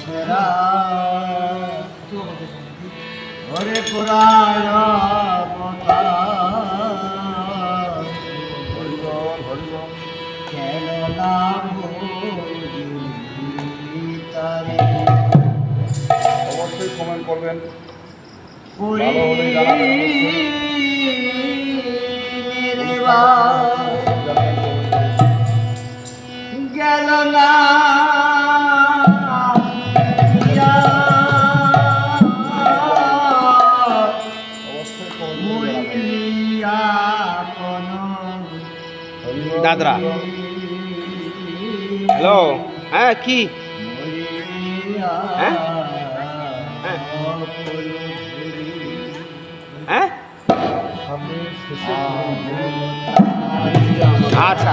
সেরা। ওরে পুরায় কেন না অবশ্যই কমেন্ট করবেন। পুরী ভালো হলে জানাবেন। গেল না। দাদরা হ্যালো হ্যাঁ কি হ্যাঁ? হ্যাঁ। হ্যাঁ আচ্ছা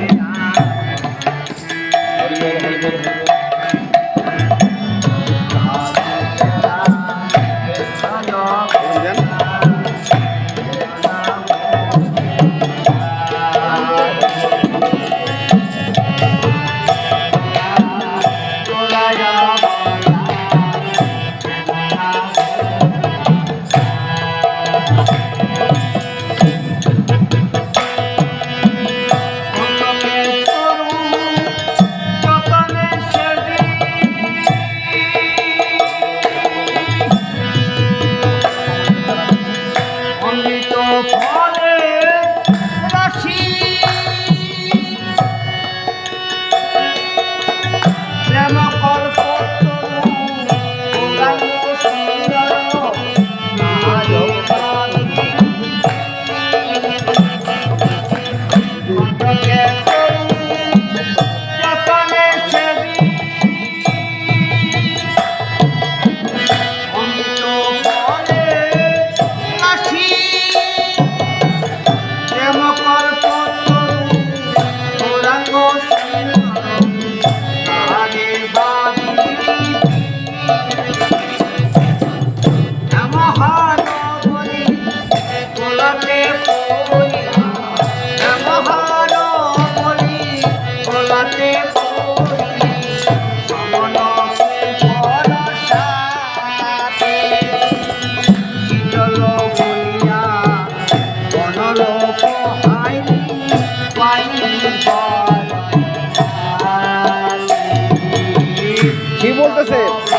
Gracias.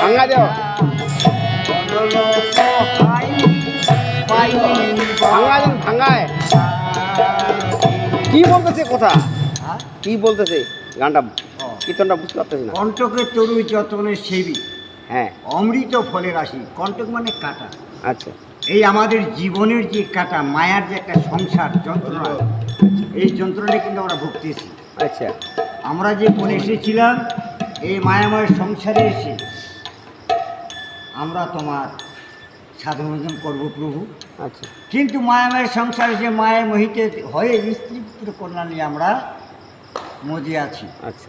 দেও ভাঙ্গায় কি বলতেছে কথা? কি বলতেছে? গানটা কীর্তনটা বুঝতে পারতেছি না। কণ্টকের তরু যতনের সেবী হ্যাঁ। অমৃত ফলের রাশি কণ্টক মানে কাটা। আচ্ছা। এই আমাদের জীবনের যে কাটা মায়ার যে একটা সংসার যন্ত্রণা এই যন্ত্রণা কিন্তু আমরা ভুগতেছি আচ্ছা। আমরা যে বনে এসেছিলাম এই মায়াময় সংসারে এসে আমরা তোমার সাধন করব প্রভু। আচ্ছা। কিন্তু মায়াময়ের সংসারে যে মায়ের মহিতে হয়ে স্ত্রী পুত্র কন্যা নিয়ে আমরা মজে আছি। আচ্ছা।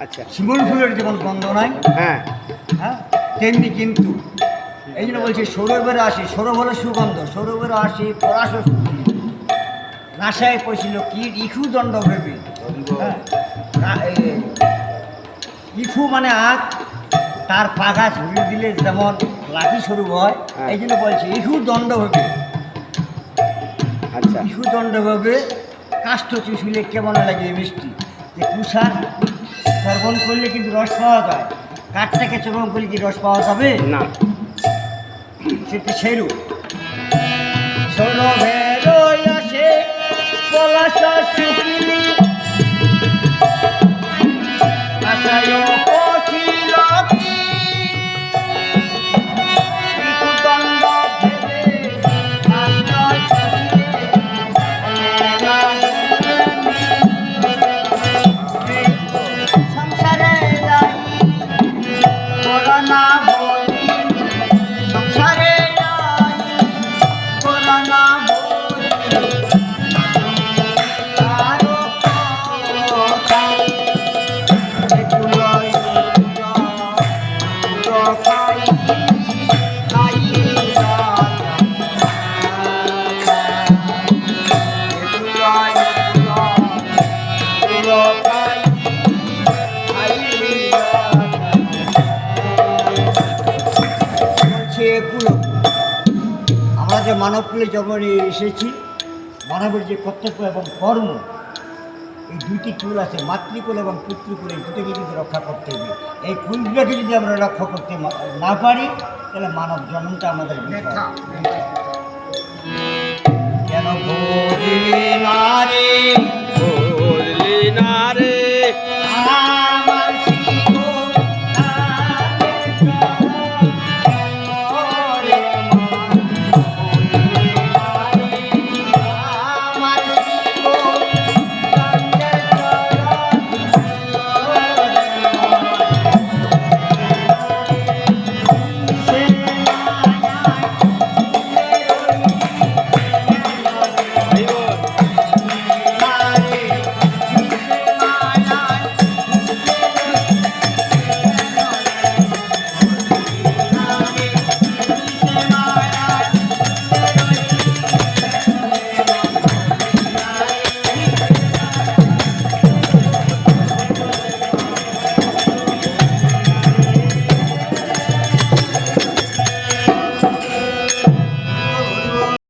আচ্ছা। শিমল ফুলের যেমন গন্ধ নাই হ্যাঁ। হ্যাঁ তেমনি কিন্তু এই জন্য বলছি সৌরভের আসি সৌরভ হলো সুগন্ধ সৌরভের আসি পলাশ নাশায় পড়ছিল কি ইখু দণ্ড ভেবে? হ্যাঁ ইখু মানে আখ তার পাখা ঝুড়ি দিলে যেমন লাঠি শুরু হয় হ্যাঁ। এই জন্য বলছি ইখু দণ্ড ভেবে। আচ্ছা। ইখু দণ্ড ভেবে কাষ্ঠ চুষিলে কেমন লাগে মিষ্টি? যে কুষার সর্বণ করলে কিন্তু রস পাওয়া যায়। কাঠটাকে চরম করলে কি রস পাওয়া যাবে? না। সেটা সেরু সৌরভের আসে পলাশ মানবকুলে যখন এসেছি মানবের যে কর্তব্য এবং কর্ম এই দুইটি চুল আছে মাতৃকুল এবং পুত্রিকুল এই দুটোকে কিন্তু রক্ষা করতে হবে। এই কুলগুলোকে যদি আমরা রক্ষা করতে না পারি তাহলে মানব জন্মটা আমাদের কেন